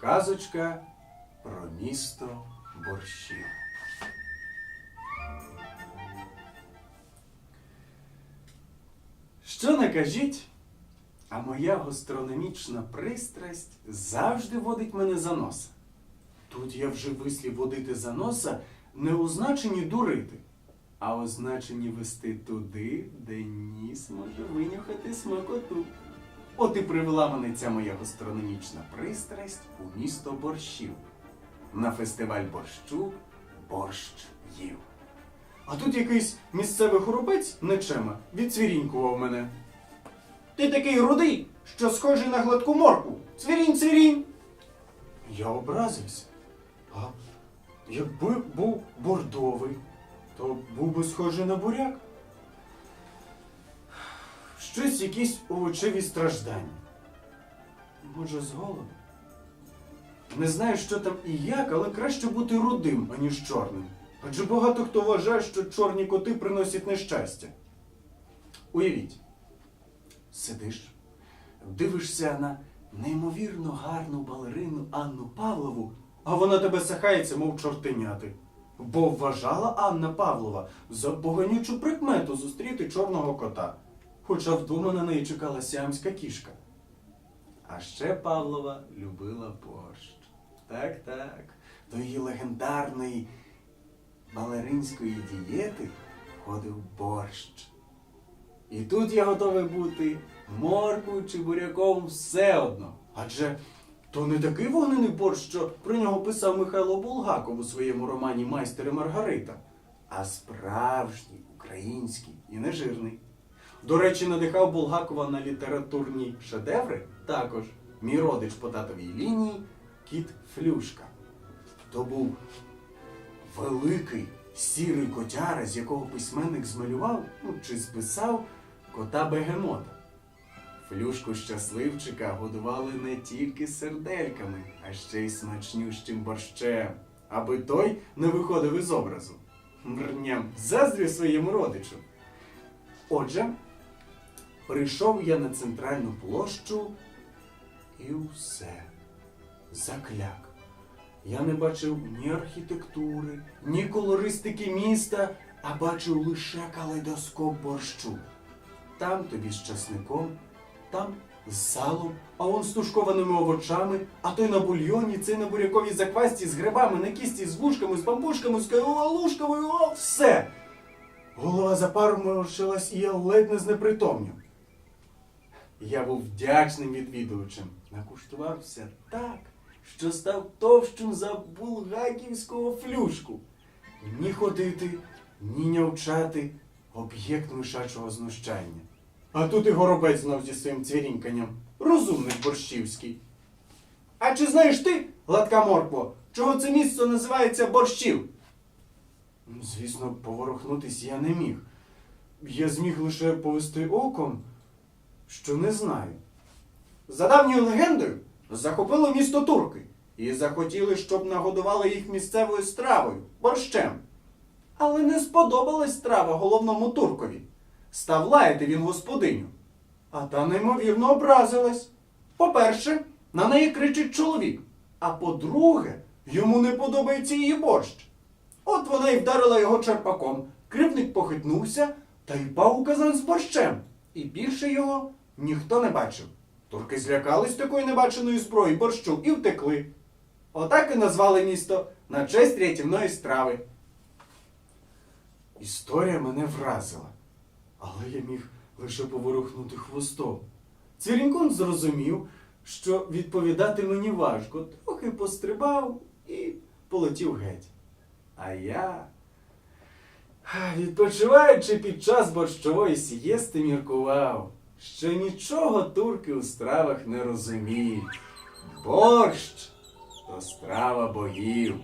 Казочка про місто борщів. Що не кажіть, а моя гастрономічна пристрасть завжди водить мене за носа. Тут я вже вислів водити за носа не у значенні дурити, а у значенні вести туди, де ніс може винюхати смакоту. От і привела мене ця моя гастрономічна пристрасть у місто борщів. На фестиваль борщу борщ їв. А тут якийсь місцевий хоробець нечема відцвірінькував мене. Ти такий рудий, що схожий на гладку морку. Цвірінь, цвірінь. Я образився. А якби був бордовий, то був би схожий на буряк. Щось якісь овочеві страждання. Може, з голоду? Не знаю, що там і як, але краще бути рудим, аніж чорним. Адже багато хто вважає, що чорні коти приносять нещастя. Уявіть, сидиш, дивишся на неймовірно гарну балерину Анну Павлову, а вона тебе сахається, мов чортеняти. Бо вважала Анна Павлова за поганючу прикмету зустріти чорного кота. Хоча вдома на неї чекала сіамська кішка. А ще Павлова любила борщ. Так, так. До її легендарної балеринської дієти входив борщ. І тут я готовий бути морквою чи буряком все одно. Адже то не такий вогнений борщ, що про нього писав Михайло Булгаков у своєму романі Майстер і Маргарита, а справжній український і нежирний. До речі, надихав Булгакова на літературні шедеври також мій родич по татовій лінії кіт Флюшка. То був великий сірий котяра, з якого письменник змалював ну, чи списав кота Бегемота. Флюшку щасливчика годували не тільки сердельками, а ще й смачнющим борщем, аби той не виходив із образу. Мрням, заздрю своєму родичу. Отже, прийшов я на центральну площу і все. Закляк. Я не бачив ні архітектури, ні колористики міста, а бачив лише калейдоскоп борщу. Там тобі з часником, там з салом, а он з тушкованими овочами, а той на бульйоні, цей на буряковій заквасті з грибами, на кісті, з вушками, з бамбушками, з калушками, о, все. Голова за і я ледь не знепритомнів. Я був вдячним відвідувачем. Накуштувався так, що став товщим за булгаківського флюшку. Ні ходити, ні нявчати об'єкт мишачого знущання. А тут і горобець знов зі своїм цвіріньканням. Розумник борщівський. А чи знаєш ти, гладка моркво, чого це місце називається борщів? Ну, Звісно, поворухнутись я не міг. Я зміг лише повести оком, що не знаю. За давньою легендою, захопили місто турки і захотіли, щоб нагодували їх місцевою стравою борщем. Але не сподобалась страва головному туркові. Став лаяти він господиню. А та неймовірно образилась. По-перше, на неї кричить чоловік. А по-друге, йому не подобається її борщ. От вона й вдарила його черпаком. Кривник похитнувся та й пав у казан з борщем. І більше його ніхто не бачив. Турки злякались такої небаченої зброї борщу і втекли. Отак і назвали місто на честь рятівної страви. Історія мене вразила, але я міг лише поворухнути хвостом. Цвірінькун зрозумів, що відповідати мені важко, трохи пострибав і полетів геть. А я, відпочиваючи під час борщової сієсти, міркував, що нічого турки у стравах не розуміють. Борщ то страва богів.